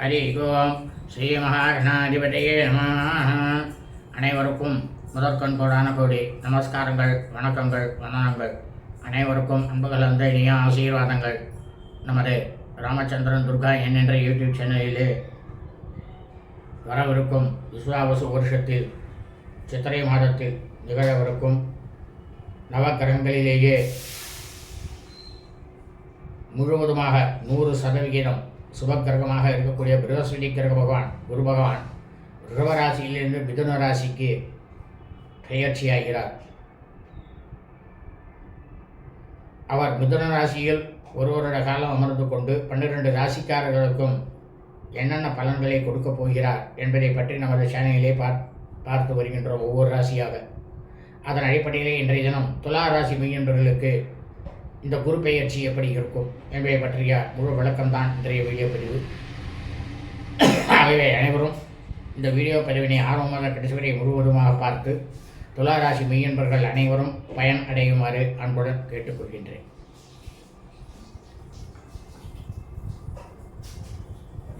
ஹரி ஓம் ஸ்ரீ மகாகணாதிபதியே நமः. அனைவருக்கும் முதற்கண் கோடான கோடி நமஸ்காரங்கள் வணக்கங்கள் வந்தனங்கள். அனைவருக்கும் அன்புகள் வந்து இனிய ஆசீர்வாதங்கள். நமது ராமச்சந்திரன் துர்கா என் என்ற யூடியூப் சேனலிலே வரவிருக்கும் விஸ்வாவசு வருஷத்தில் சித்திரை மாதத்தில் நிகழவிருக்கும் நவக்கிரகங்களிலேயே முழுவதுமாக நூறு சதவிகிதம் சுபக்கிரகமாக இருக்கக்கூடிய பிரகஸ்பதி கிரக பகவான் குரு பகவான் ரிவராசியிலிருந்து மிதுன ராசிக்கு பெயர்ச்சியாகிறார். அவர் மிதுன ராசியில் ஒரு வருட காலம் அமர்ந்து கொண்டு பன்னிரண்டு ராசிக்காரர்களுக்கும் என்னென்ன பலன்களை கொடுக்கப் போகிறார் என்பதை பற்றி நமது சேனலிலே பார் பார்த்து வருகின்றோம் ஒவ்வொரு ராசியாக. அதன் அடிப்படையிலே இன்றைய தினம் துலா ராசி மெய்யன்பர்களுக்கு இந்த குரு பெயர்ச்சி எப்படி இருக்கும்? என்பதை பற்றிய முழு விளக்கம்தான் இன்றைய வீடியோ பதிவு. ஆகவே அனைவரும் இந்த வீடியோ பதிவினை ஆர்வமாக கடைசிவரை முழுவதுமாக பார்த்து துளாராசி மெய்யன்பர்கள் அனைவரும் பயன் அடையுமாறு அன்புடன் கேட்டுக்கொள்கின்றேன்.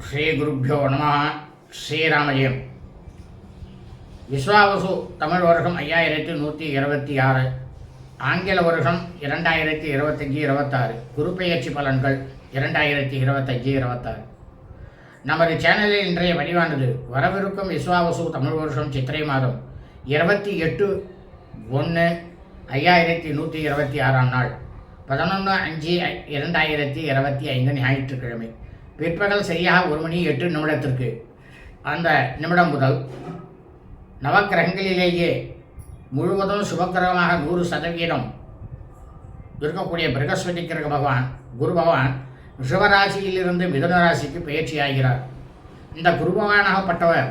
ஸ்ரீ குருப்யோ நம ஸ்ரீராமஜெயம். விஸ்வாவசு தமிழ் வருஷம் ஐயாயிரத்தி நூற்றி இருபத்தி ஆறு. ஆங்கில வருஷம் இரண்டாயிரத்தி இருபத்தஞ்சி இருபத்தாறு. குருப்பெயர்ச்சி பலன்கள் இரண்டாயிரத்தி இருபத்தஞ்சி இருபத்தாறு. நமது சேனலில் இன்றைய வடிவானது வரவிருக்கும் விஸ்வாவசு தமிழ் வருஷம் சித்திரை மாதம் இருபத்தி எட்டு ஒன்று ஐயாயிரத்தி நூற்றி இருபத்தி ஆறாம் நாள். பதினொன்று அஞ்சு இரண்டாயிரத்தி இருபத்தி ஐந்து ஞாயிற்றுக்கிழமை. பிற்பகல் சரியாக ஒரு மணி எட்டு நிமிடத்திற்கு. அந்த நிமிடம் முதல். நவக்கிரகங்களிலேயே முழுவதும் சுபக்கிரகமாக நூறு சதவீதம் இருக்கக்கூடிய பிரகஸ்பதி கிரக பகவான் குரு பகவான் ரிஷபராசியிலிருந்து மிதன ராசிக்கு பயிற்சி ஆகிறார். இந்த குரு பகவானாகப்பட்டவர்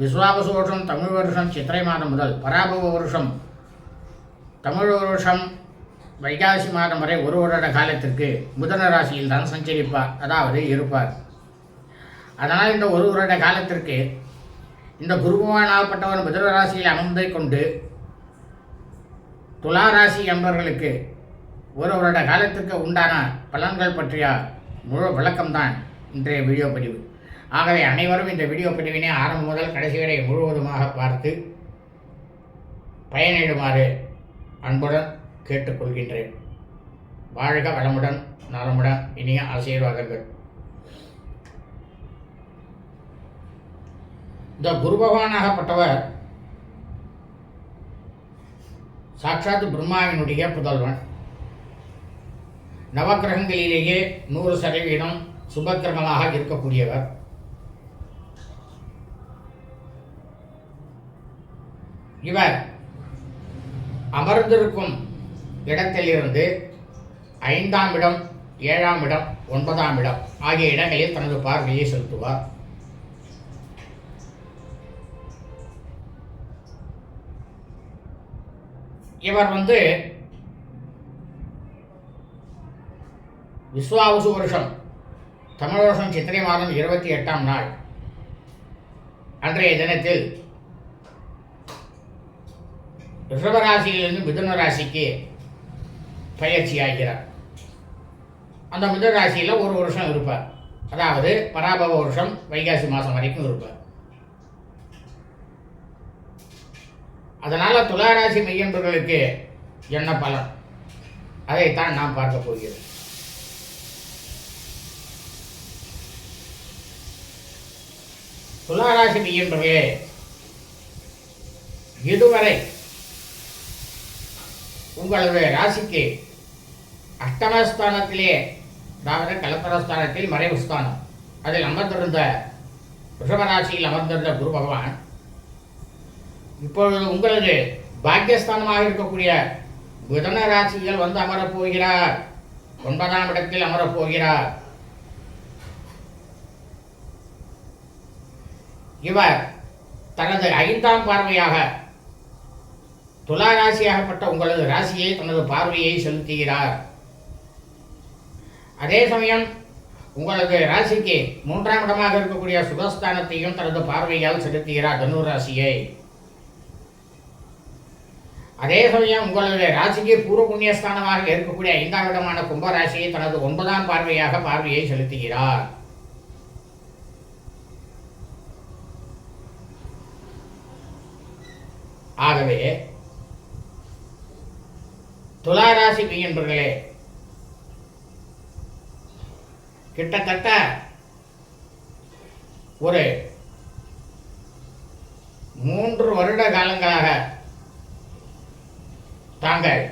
விஸ்வாபசு வருஷம் தமிழ் வருஷம் சித்திரை மாதம் முதல் பராபவ வருஷம் தமிழ் வருஷம் வைகாசி மாதம் வரை ஒரு வருட காலத்திற்கு புதன ராசியில் தான் சஞ்சரிப்பார் அதாவது இருப்பார். அதனால் இந்த ஒரு வருட காலத்திற்கு இந்த குருபவானாகப்பட்டவன் புதன ராசியில் அமர்ந்தை கொண்டு துளாராசி என்பவர்களுக்கு ஒருவரோட காலத்துக்கு உண்டான பலன்கள் பற்றிய முழு விளக்கம்தான் இன்றைய வீடியோ பதிவு. ஆகவே அனைவரும் இந்த வீடியோ பதிவினை ஆரம்பம் முதல் கடைசி வரை முழுவதுமாக பார்த்து பயனிடுமாறு அன்புடன் கேட்டுக்கொள்கின்றேன். வாழ்க வளமுடன் நலமுடன் இனிய ஆசீர்வாதங்கள். இந்த குரு பகவானாகப்பட்டவர் சாட்சாத் பிரம்மாவினுடைய புதல்வன். நவக்கிரகங்களிலேயே நூறு சதவீதம் சுபக்கிரமனாக இருக்கக்கூடியவர். இவர் அமர்ந்திருக்கும் இடத்திலிருந்து ஐந்தாம் இடம் ஏழாம் இடம் ஒன்பதாம் இடம் ஆகிய இடங்களில் தனது பார்வையை செலுத்துவார். இவர் வந்து விஸ்வாவுசு வருஷம் தமிழ் வருஷம் சித்திரை மாதம் இருபத்தி எட்டாம் நாள் அன்றைய தினத்தில் ரிஷபராசியிலிருந்து மிதுன ராசிக்கு பயிற்சி ஆகிறார். அந்த மிதுன ராசியில் ஒரு வருஷம் இருப்பார். அதாவது பராபவ வருஷம் வைகாசி மாதம் வரைக்கும் இருப்பார். அதனால் துளாராசி மெய்யன்பர்களுக்கு என்ன பலன்? அதைத்தான் நாம் பார்க்க போகிறோம். துளாராசி மெய்யன்பர்களே இதுவரை உங்களது ராசிக்கு அஷ்டமஸ்தானத்திலே அதாவது கலத்தரஸ்தானத்தில் மறைவு ஸ்தானம். அதில் அமர்ந்திருந்த ரிஷபராசியில் அமர்ந்திருந்த குரு பகவான் இப்பொழுது உங்களது பாக்கியஸ்தானமாக இருக்கக்கூடிய புதன ராசியில் வந்து அமரப் போகிறார் ஒன்பதாம் இடத்தில் அமரப் போகிறார் இவர் தனது ஐந்தாம் பார்வையாக துலா ராசியாகப்பட்ட உங்களது ராசியை தனது பார்வையை செலுத்துகிறார். அதே சமயம் உங்களது ராசிக்கு மூன்றாம் இடமாக இருக்கக்கூடிய சுகஸ்தானத்தையும் தனது பார்வையால் செலுத்துகிறார் தனுராசியை. அதே சமயம் உங்களுடைய ராசிக்கு பூர்வ புண்ணியஸ்தானமாக இருக்கக்கூடிய ஐந்தாம் இடமான கும்பராசியை தனது ஒன்பதாம் பார்வையாக பார்வையை செலுத்துகிறார். ஆகவே துளாராசி என்பர்களே கிட்டத்தட்ட ஒரு மூன்று வருட காலங்களாக தாங்கள்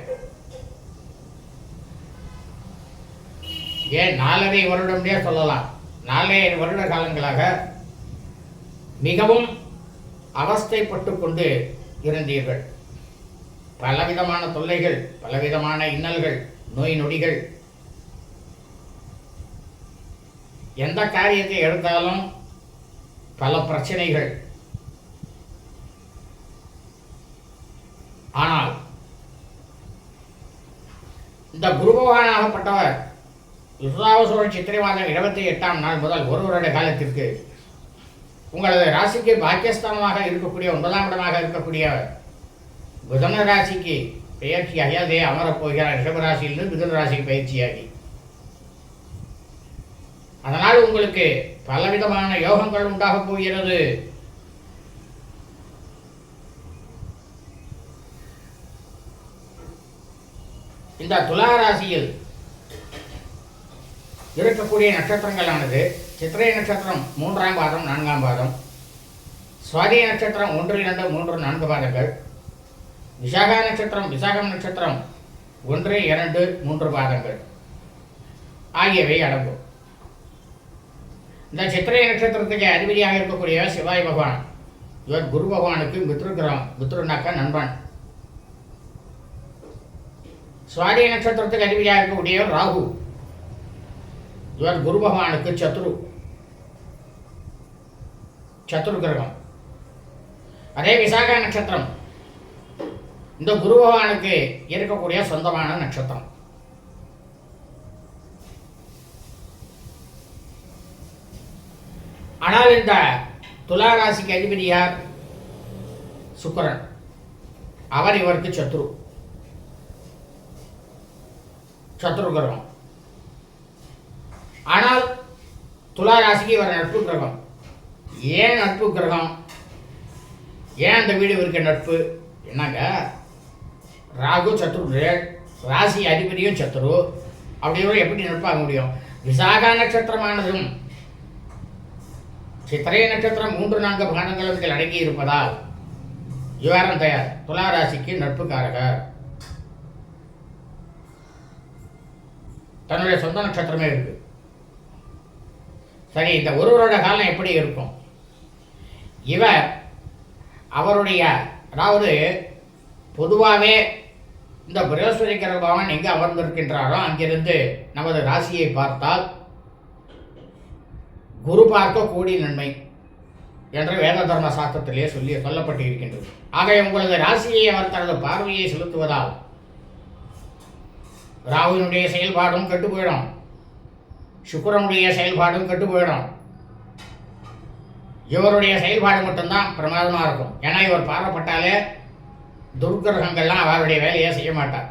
ஏன் நாலரை வருடம்னே சொல்லலாம். நாலரை வருட காலங்களாக மிகவும் அவஸ்தைப்பட்டு கொண்டு இருந்தீர்கள். பலவிதமான தொல்லைகள் பலவிதமான இன்னல்கள் நோய் நொடிகள். எந்த காரியத்தை எடுத்தாலும் பல பிரச்சனைகள். ஆனால் இந்த குரு பகவானாகப்பட்டவர் விசுவாவசோழ சித்திரை மாதம் இருபத்தி எட்டாம் நாள் முதல் ஒரு வருட காலத்திற்கு உங்களது ராசிக்கு பாக்கியஸ்தானமாக இருக்கக்கூடிய ஒன்பதாம் இடமாக இருக்கக்கூடிய புதன ராசிக்கு பெயர்ச்சியாகி அதே அமரப்போகிறார் ரிஷபராசியிலிருந்து மிதுன ராசிக்கு பயிற்சியாகி அதனால் உங்களுக்கு பலவிதமான யோகங்கள் உண்டாகப் போகிறது. இந்த துலா ராசியில் இருக்கக்கூடிய நட்சத்திரங்களானது சித்திரை நட்சத்திரம் மூன்றாம் பாதம் நான்காம் பாதம் சுவாதி நட்சத்திரம் ஒன்று இரண்டு மூன்று நான்கு பாதங்கள் விசாகா நட்சத்திரம் விசாகம் நட்சத்திரம் ஒன்று இரண்டு மூன்று பாதங்கள் ஆகியவை அடங்கும். இந்த சித்திரை நட்சத்திரத்துக்கு அதிபதியாக இருக்கக்கூடிய சிவாய் பகவான் இவர் குரு பகவானுக்கு மித்ருகிரம் மித்ருனாக்கா நண்பன். சுவாதி நட்சத்திரத்துக்கு அதிபதியாக இருக்கக்கூடிய ராகு. இவர் குரு பகவானுக்கு சத்ரு. சத்ரு கிரகம். அதே விசாகா நட்சத்திரம். இந்த குரு பகவானுக்கு இருக்கக்கூடிய சொந்தமான நட்சத்திரம். ஆனால் இந்த துலா ராசிக்கு அதிபதி யார்? அவர் இவருக்கு சத்ரு. சத்ரு கிரகம் ஆனால் துலா ராசிக்கு வர நட்பு கிரகம். ஏன் நட்பு கிரகம்? ஏன் அந்த வீடு இருக்க நட்பு? என்னங்க? ராகு சத்ரு ராசி அதிபதியும் சத்ரு. அப்படி எப்படி நட்பாக முடியும்? விசாகா நட்சத்திரமானதும் சித்திரை நட்சத்திரம் மூன்று நான்கு பானங்களும் இதில் அடங்கி இருப்பதால் விவரம் தயார். துலா ராசிக்கு நட்புக்காரகர். தன்னுடைய சொந்த நட்சத்திரமே இருக்கு. சரி இந்த ஒருவரோட காலம் எப்படி இருக்கும்? இவர் அவருடைய அதாவது பொதுவாகவே இந்த பிரகஸ்பதிக்கிற பவன் எங்கே அமர்ந்திருக்கின்றாரோ அங்கிருந்து நமது ராசியை பார்த்தால் குரு பார்க்க கோடி நன்மை என்று வேத தர்ம சாஸ்திரத்திலே சொல்லி சொல்லப்பட்டு இருக்கின்றது ஆகவே உங்களது ராசியை அவர் தனது பார்வையை செலுத்துவதால் ராகுவினுடைய செயல்பாடும் கெட்டு போயிடும். சுக்கிரனுடைய செயல்பாடும் கெட்டு போயிடும். இவருடைய செயல்பாடு மட்டும்தான் பிரமாதமாக இருக்கும். ஏன்னா இவர் பார்வைப்பட்டாலே துர்கிரகங்கள்லாம் அவருடைய வேலையை செய்ய மாட்டார்.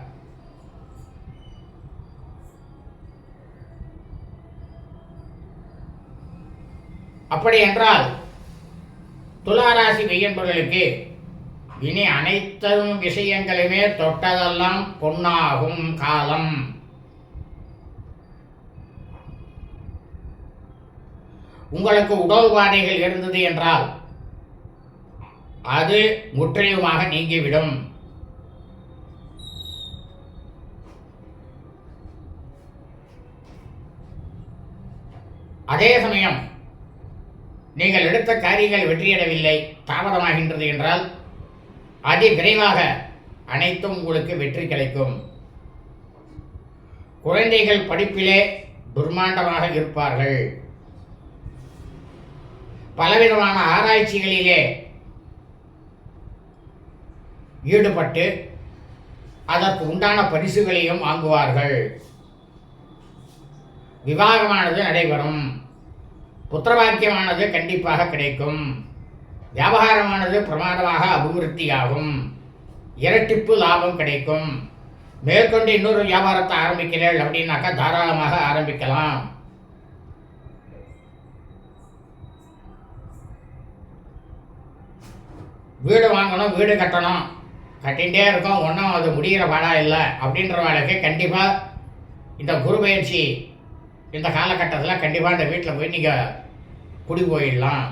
அப்படி என்றால் துளாராசி மெய்யன்பர்களுக்கு இனி அனைத்தும் விஷயங்களுமே தொட்டதெல்லாம் பொன்னாகும் காலம். உங்களுக்கு உடல் இருந்தது என்றால் அது முற்றிலுமாக நீங்கிவிடும். அதே சமயம் நீங்கள் எடுத்த காரியங்கள் வெற்றியடையவில்லை தாமதமாகின்றது என்றால் அதி விரைவாக அனைத்தும் உங்களுக்கு வெற்றி கிடைக்கும். குழந்தைகள் படிப்பிலே துர்மாண்டமாக இருப்பார்கள். பலவிதமான ஆராய்ச்சிகளிலே ஈடுபட்டு அதற்கு உண்டான பரிசுகளையும் வாங்குவார்கள். விவாகமானது நடைபெறும். புத்திரவாக்கியமானது கண்டிப்பாக கிடைக்கும். வியாபாரமானது பிரமாதமாக அபிவிருத்தியாகும். இரட்டிப்பு லாபம் கிடைக்கும். மேற்கொண்டு இன்னொரு வியாபாரத்தை ஆரம்பிக்கிறேள் அப்படின்னாக்கா தாராளமாக ஆரம்பிக்கலாம். வீடு வாங்கணும் வீடு கட்டணும். கட்டிகிட்டே இருக்கோம் ஒன்றும் அது முடிகிற பாடா இல்லை. அப்படின்ற வாழ்க்கை கண்டிப்பாக இந்த குரு பயிற்சி இந்த காலகட்டத்தில் கண்டிப்பாக இந்த வீட்டில் போய் நீங்கள் குடி போயிடலாம்.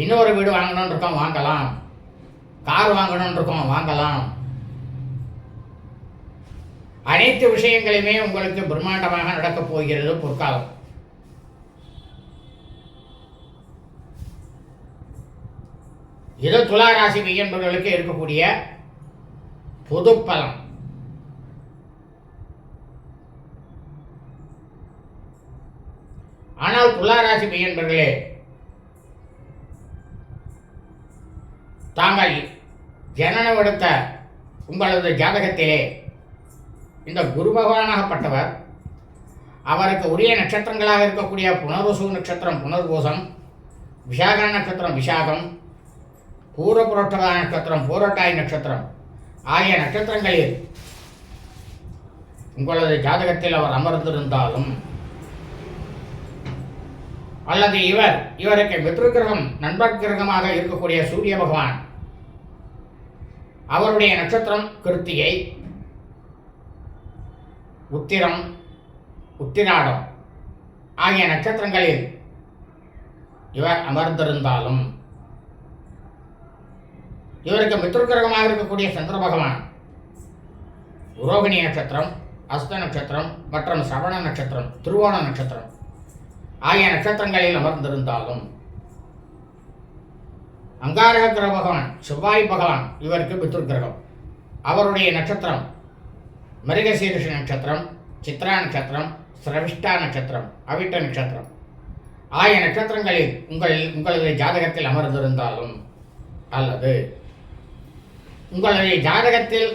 இன்னொரு வீடு வாங்கணும்னு இருக்கோம் வாங்கலாம். கார் வாங்கணும்னு இருக்கோம் வாங்கலாம். அனைத்து விஷயங்களையுமே உங்களுக்கு பிரம்மாண்டமாக நடக்கப் போகிறது பொற்காலம். இது துளாராசி மெய்யன்பர்களுக்கு இருக்கக்கூடிய பொது பலம் ஆனால் துளாராசி மெய்யன்பர்களே தாங்கள் ஜனனமெடுத்த உங்களது ஜாதகத்திலே இந்த குரு பகவானாகப்பட்டவர். அவருக்கு உரிய நட்சத்திரங்களாக இருக்கக்கூடிய புனர்வசு நட்சத்திரம் புனர்பூசம் விஷாக நட்சத்திரம் விஷாகம் பூர புரோட்டதா நட்சத்திரம் பூரட்டாய் நட்சத்திரம் ஆகிய நட்சத்திரங்களில் உங்களது ஜாதகத்தில் அவர் அமர்ந்திருந்தாலும் அல்லது இவர் இவருக்கு மித்ரு கிரகம் நண்பர் கிரகமாக இருக்கக்கூடிய சூரிய பகவான் அவருடைய நட்சத்திரம் கிருத்திகை உத்திரம் உத்திராடம் ஆகிய நட்சத்திரங்களில் இவர் அமர்ந்திருந்தாலும் இவருக்கு மித்ருக்கிரகமாக இருக்கக்கூடிய சந்திர பகவான் ரோகிணி நட்சத்திரம் அஸ்த நட்சத்திரம் மற்றும் சவண நட்சத்திரம் திருவோண நட்சத்திரம் ஆகிய நட்சத்திரங்களில் அமர்ந்திருந்தாலும் அங்காரக கிரக பகவான் செவ்வாய் பகவான் இவருக்கு பித்ரு கிரகம். அவருடைய நட்சத்திரம் மிருகசீரிஷ நட்சத்திரம் சித்ரா நட்சத்திரம் சிரவிஷ்டா நட்சத்திரம் அவிட்ட நட்சத்திரம். ஆய நட்சத்திரங்களில் உங்கள் உங்களது ஜாதகத்தில் அமர்ந்திருந்தாலும் அல்லது உங்களுடைய ஜாதகத்தில்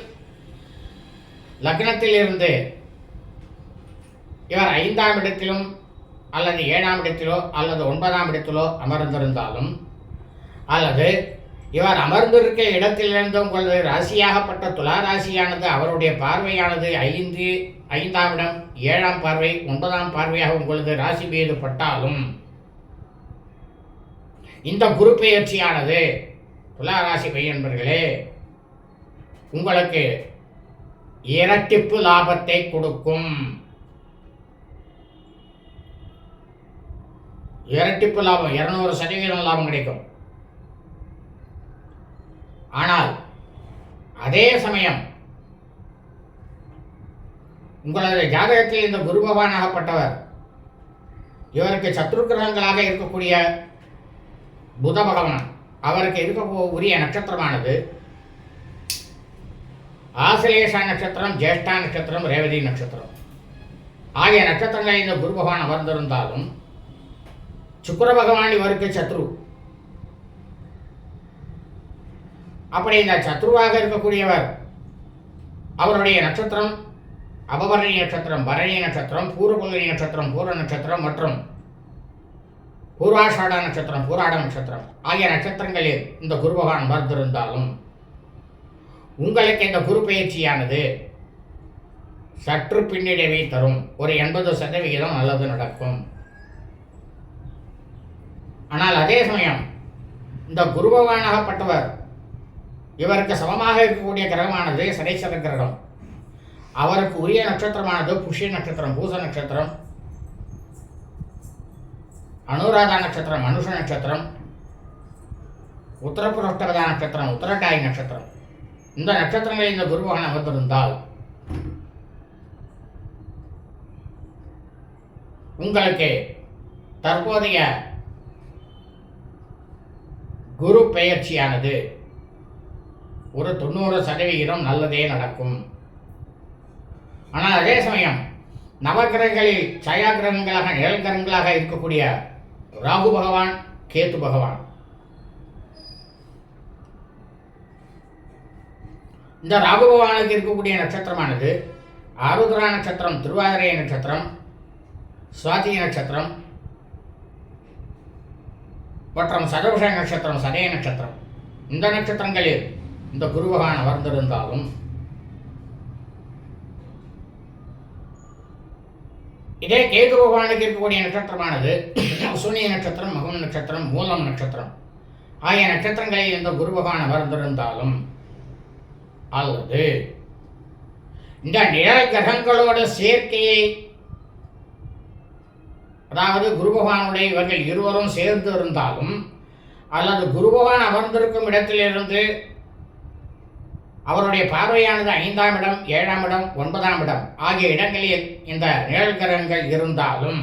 லக்னத்தில் இருந்து இவர் ஐந்தாம் இடத்திலும் அல்லது ஏழாம் இடத்திலோ அல்லது ஒன்பதாம் இடத்திலோ அமர்ந்திருந்தாலும் அல்லது இவர் அமர்ந்திருக்க இடத்திலிருந்து உங்களது ராசியாகப்பட்ட துலா ராசியானது அவருடைய பார்வையானது ஐந்து ஐந்தாம் இடம் ஏழாம் பார்வை ஒன்பதாம் பார்வையாக உங்களது ராசி மீது பட்டாலும் இந்த குரு பெயர்ச்சியானது துலா ராசி பையன்பர்களே உங்களுக்கு இரட்டிப்பு லாபத்தை கொடுக்கும். இரட்டிப்பு லாபம் இருநூறு சதவீதம் லாபம் கிடைக்கும். ஆனால் அதே சமயம் உங்களது ஜாதகத்தில் இந்த குரு பகவானாகப்பட்டவர் இவருக்கு சத்ரு கிரகங்களாக இருக்கக்கூடிய புத பகவான் அவருக்கு இருக்க உரிய நட்சத்திரமானது ஆசிலேஷா நட்சத்திரம் ஜேஷ்டா நட்சத்திரம் ரேவதி நட்சத்திரம். ஆகிய நட்சத்திரங்களில் இந்த குரு பகவான் அமர்ந்திருந்தாலும் சுக்கர பகவான் இவருக்கு சத்ரு. அப்படி இந்த சத்ருவாக இருக்கக்கூடியவர். அவருடைய நட்சத்திரம் அபவரணி நட்சத்திரம் பரணி நட்சத்திரம் பூர்வபுல்லி நட்சத்திரம் பூர்வ நட்சத்திரம் மற்றும் பூர்வாஷாட நட்சத்திரம் பூராட நட்சத்திரம் ஆகிய நட்சத்திரங்களில் இந்த குரு பகவான் அமர்ந்திருந்தாலும் உங்களுக்கு இந்த குரு பயிற்சியானது சற்று பின்னடைவை தரும். ஒரு எண்பது சதவிகிதம் நல்லது நடக்கும். ஆனால் அதே சமயம் இந்த குரு பகவானாகப்பட்டவர் இவருக்கு சமமாக இருக்கக்கூடிய கிரகமானது சனீஸ்வர கிரகம் அவருக்கு உரிய நட்சத்திரமானது புஷ்ய நட்சத்திரம் பூச நட்சத்திரம் அனுராதா நட்சத்திரம் மனுஷ நட்சத்திரம் உத்தரப்புரோஷ்டகதா நட்சத்திரம் உத்தரட்டாய் நட்சத்திரம். இந்த நட்சத்திரங்களில் இந்த குரு அமர்ந்திருந்தால் உங்களுக்கு தற்போதைய குரு பெயர்ச்சியானது. ஒரு தொண்ணூறு சதவிகிதம் நல்லதே நடக்கும். ஆனால் அதே சமயம் நவகிரகங்களில் சயா கிரகங்களாக நிழல் கிரகங்களாக இருக்கக்கூடிய ராகு பகவான் கேத்து பகவான். இந்த ராகு பகவானுக்கு இருக்கக்கூடிய நட்சத்திரமானது ஆருத்ரா நட்சத்திரம் திருவாதிரை நட்சத்திரம் சுவாதி நட்சத்திரம் மற்றும் சதபுஷ நட்சத்திரம் சதய நட்சத்திரம். இந்த நட்சத்திரங்களில் இந்த குரு பகவான் அமர்ந்திருந்தாலும் இதே கேது பகவானுக்கு இருக்கக்கூடிய நட்சத்திரமானது சூனிய நட்சத்திரம் மகம் நட்சத்திரம் மூலம் நட்சத்திரம். ஆகிய நட்சத்திரங்களில் இந்த குரு பகவான் அமர்ந்திருந்தாலும் அல்லது இந்த நிழல் கிரகங்களோட சேர்க்கையை அதாவது குரு பகவானுடைய இவர்கள் இருவரும் சேர்ந்து இருந்தாலும் அல்லது குரு பகவான் அமர்ந்திருக்கும் இடத்திலிருந்து அவருடைய பார்வையானது ஐந்தாம் இடம் ஏழாம் இடம் ஒன்பதாம் இடம் ஆகிய இடங்களில் இந்த நிழல் கிரகங்கள் இருந்தாலும்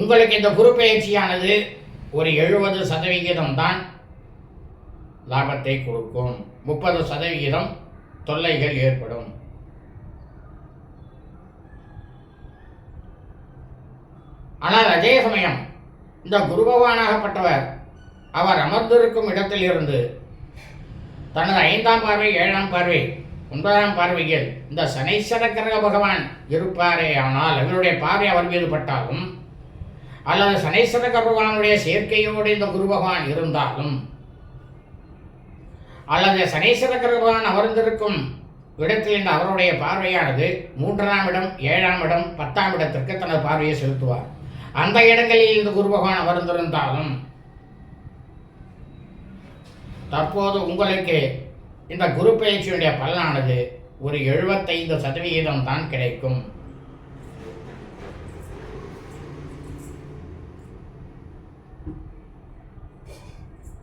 உங்களுக்கு இந்த குரு பயிற்சியானது ஒரு எழுபது சதவிகிதம் தான் லாபத்தை கொடுக்கும். முப்பது சதவிகிதம் தொல்லைகள் ஏற்படும். ஆனால் அதே சமயம் இந்த குரு பகவானாகப்பட்டவர் அவர் அமர்ந்திருக்கும் இடத்திலிருந்து தனது ஐந்தாம் பார்வை ஏழாம் பார்வை ஒன்பதாம் பார்வையில் இந்த சனீஸ்வர கிரக பகவான் இருப்பாரே ஆனால் அவருடைய பார்வை அவர் மீது பட்டாலும் அல்லது சனீஸ்வர பகவானுடைய சேர்க்கையோடு இந்த குரு பகவான் இருந்தாலும் அல்லது சனீஸ்வர பகவான் அமர்ந்திருக்கும் இடத்தில் இந்த அவருடைய பார்வையானது மூன்றாம் இடம் ஏழாம் இடம் பத்தாம் இடத்திற்கு தனது பார்வையை செலுத்துவார். அந்த இடங்களில் இந்த குரு பகவான் அமர்ந்திருந்தாலும் தற்போது உங்களுக்கு இந்த குரு பயிற்சியுடைய பலனானது ஒரு எழுபத்தைந்து சதவிகிதம் தான் கிடைக்கும்.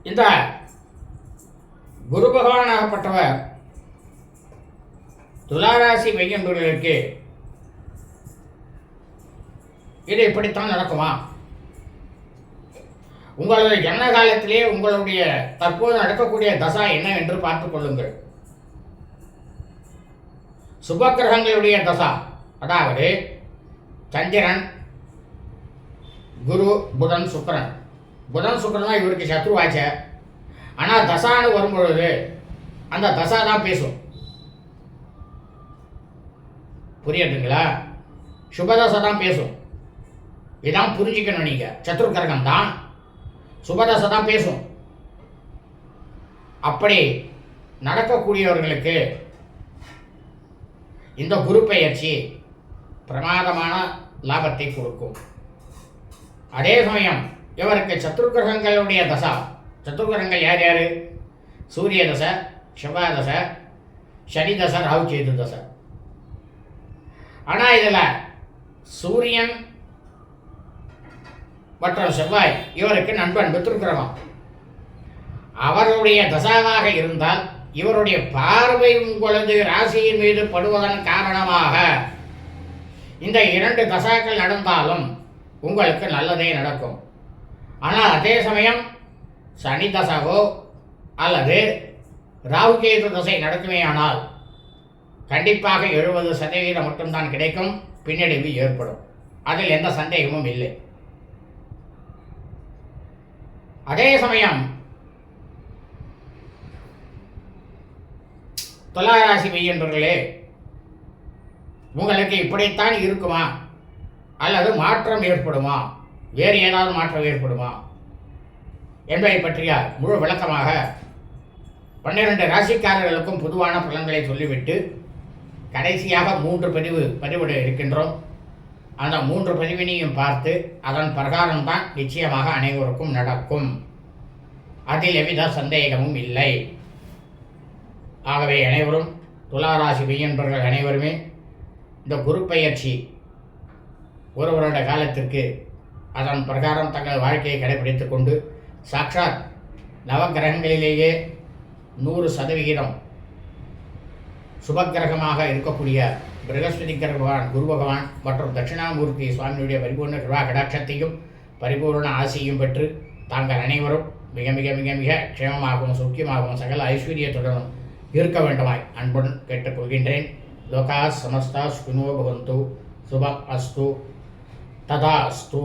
இந்த குரு பகவானாகப்பட்டவர் துளாராசி மையன்பர்களுக்கு இது இப்படித்தான் நடக்குமா? உங்களது ஜனன காலத்திலே உங்களுடைய தற்போது நடக்கக்கூடிய தசா என்ன என்று பார்த்துக் கொள்ளுங்கள். சுபக்கிரகங்களுடைய தசா அதாவது சந்திரன் குரு புதன் சுக்கரன். புதன் சுக்கரன் தான் இவருக்கு சத்ருவாச்ச ஆனால் தசான்னு வரும்பொழுது அந்த தசா தான் பேசும். புரியுதுங்களா? சுபதசை தான் பேசும். இதான் புரிஞ்சுக்கணும் நீங்கள் சத்ருக்கிரகம் தான் சுபதசை தான் பேசும். அப்படி நடக்கக்கூடியவர்களுக்கு இந்த குரு பெயர்ச்சி பிரமாதமான லாபத்தை கொடுக்கும். அதே சமயம் இவருக்கு சத்ருகிரகங்களுடைய தசா சத்ருகிரகங்கள் யார் யார்? சூரிய தசை செவ்வாய் தசை சனி தசை ராகு கேது தசை. ஆனால் இதில் சூரியன் மற்றும் செவ்வாய் இவருக்கு நண்பன் பித்திருக்கிறவன் அவருடைய தசாவாக இருந்தால் இவருடைய பார்வை உங்களது ராசியின் மீது படுவதன் காரணமாக இந்த இரண்டு தசாக்கள் நடந்தாலும் உங்களுக்கு நல்லதே நடக்கும். ஆனால் அதே சமயம் சனி தசாவோ அல்லது ராகுகேது தசை நடக்குமேயானால் கண்டிப்பாக எழுபது சதவீதம் மட்டும்தான் கிடைக்கும். பின்னடைவு ஏற்படும். அதில் எந்த சந்தேகமும் இல்லை. அதே சமயம் துளாராசி மெய்யன்பர்களே உங்களுக்கு இப்படித்தான் இருக்குமா? அல்லது மாற்றம் ஏற்படுமா? வேறு ஏதாவது மாற்றம் ஏற்படுமா? என்பதை பற்றிய முழு விளக்கமாக பன்னிரண்டு ராசிக்காரர்களுக்கும் பொதுவான பலன்களை சொல்லிவிட்டு கடைசியாக மூன்று பதிவு பதிவிட இருக்கின்றோம். அந்த மூன்று பதிவினையும் பார்த்து அதன் பிரகாரம்தான் நிச்சயமாக அனைவருக்கும் நடக்கும். அதில் எவ்வித சந்தேகமும் இல்லை. ஆகவே அனைவரும் துளாராசி மெய்யன்பர்கள் அனைவருமே இந்த குரு பெயர்ச்சி ஒரு வருட காலத்திற்கு அதன் பிரகாரம் தங்கள் வாழ்க்கையை கடைபிடித்து கொண்டு சாக்ஷாத் நவகிரகங்களிலேயே நூறு சதவிகிதம் சுபக்கிரகமாக இருக்கக்கூடிய பிரகஸ்பதி பகவான் குரு பகவான் மற்றும் தட்சிணாமூர்த்தி சுவாமியுடைய பரிபூர்ண கிருபா கடாட்சத்தையும் பரிபூர்ண ஆசையும் பெற்று தாங்கள் அனைவரும் மிக மிக மிக மிக க்ஷேமமாகவும் சுக்கியமாகவும் சகல ஐஸ்வர்யத்துடனும் இருக்க வேண்டுமாய் அன்புடன் கேட்டுக்கொள்கின்றேன் லோகா சமஸ்தா சுனோ பவந்து சுபம் அஸ்து ததா அஸ்து.